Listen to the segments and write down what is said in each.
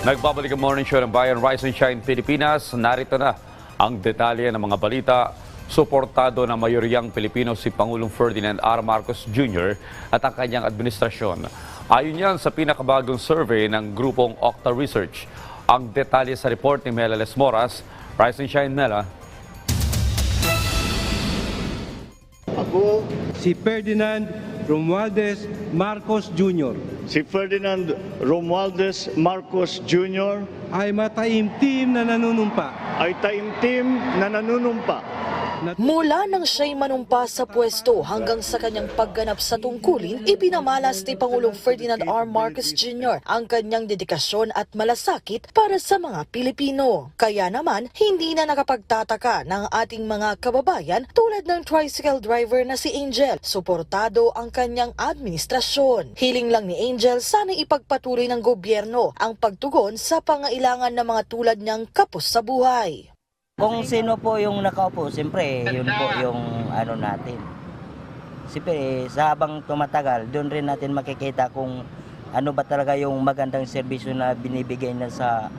Nagbabalik ang morning show ng Bayan Rise and Shine Pilipinas. Narito na ang detalye ng mga balita. Suportado ng mayoryang Pilipino si Pangulong Ferdinand R. Marcos Jr. at ang kanyang administrasyon. Ayon yan sa pinakabagong survey ng grupong Octa Research. Ang detalye sa report ni Mela Les Moras. Rise and Shine, Mela. Ako, si Ferdinand Romualdez Marcos Jr. si Ferdinand Romualdez Marcos Jr. ay mataimtim na nanunumpa ay taimtim na nanunumpa Mula nang siya'y manumpa sa pwesto hanggang sa kanyang pagganap sa tungkulin, ipinamalas ni Pangulong Ferdinand R. Marcos Jr. ang kanyang dedikasyon at malasakit para sa mga Pilipino. Kaya naman, hindi na nakapagtataka ng ating mga kababayan tulad ng tricycle driver na si Angel. Suportado ang kanyang administrasyon. Hiling lang ni Angel sana ipagpatuloy ng gobyerno ang pagtugon sa pangailangan ng mga tulad niyang kapos sa buhay. Kung sino po yung nakaupo, siyempre, yun po yung ano natin. Siyempre, sa habang tumatagal, doon rin natin makikita kung ano ba talaga yung magandang serbisyo na binibigay na sa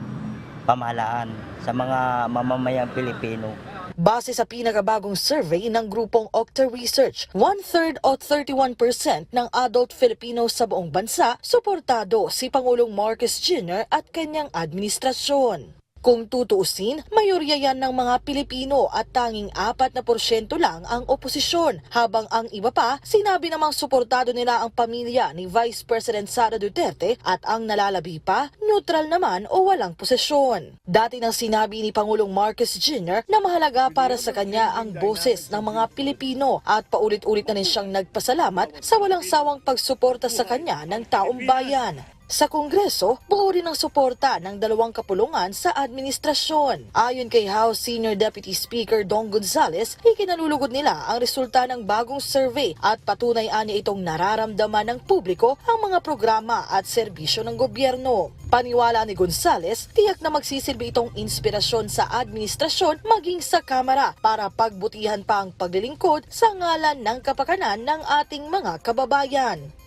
pamahalaan, sa mga mamamayang Pilipino. Base sa pinakabagong survey ng grupong Octa Research, one-third o 31% ng adult Filipinos sa buong bansa suportado si Pangulong Marcos Jr. at kanyang administrasyon. Kung tutuusin, mayorya yan ng mga Pilipino at tanging 4 na porsyento lang ang oposisyon, habang ang iba pa, sinabi namang suportado nila ang pamilya ni Vice President Sara Duterte at ang nalalabi pa, neutral naman o walang posisyon. Dati nang sinabi ni Pangulong Marcos Jr. na mahalaga para sa kanya ang boses ng mga Pilipino at paulit-ulit na rin siyang nagpasalamat sa walang sawang pagsuporta sa kanya ng taong bayan. Sa Kongreso, buo rin ang suporta ng dalawang kapulungan sa administrasyon. Ayon kay House Senior Deputy Speaker Don Gonzales, ikinalulugod nila ang resulta ng bagong survey at patunay ani itong nararamdaman ng publiko ang mga programa at serbisyo ng gobyerno. Paniwala ni Gonzales, tiyak na magsisilbi itong inspirasyon sa administrasyon maging sa Kamara para pagbutihan pa ang paglilingkod sa ngalan ng kapakanan ng ating mga kababayan.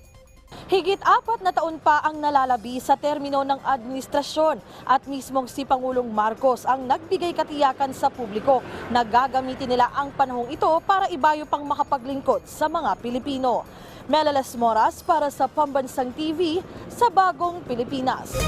Higit apat na taon pa ang nalalabi sa termino ng administrasyon at mismong si Pangulong Marcos ang nagbigay katiyakan sa publiko na gagamitin nila ang panahong ito para ibayo pang makapaglingkod sa mga Pilipino. Melalas Moras para sa Pambansang TV sa Bagong Pilipinas.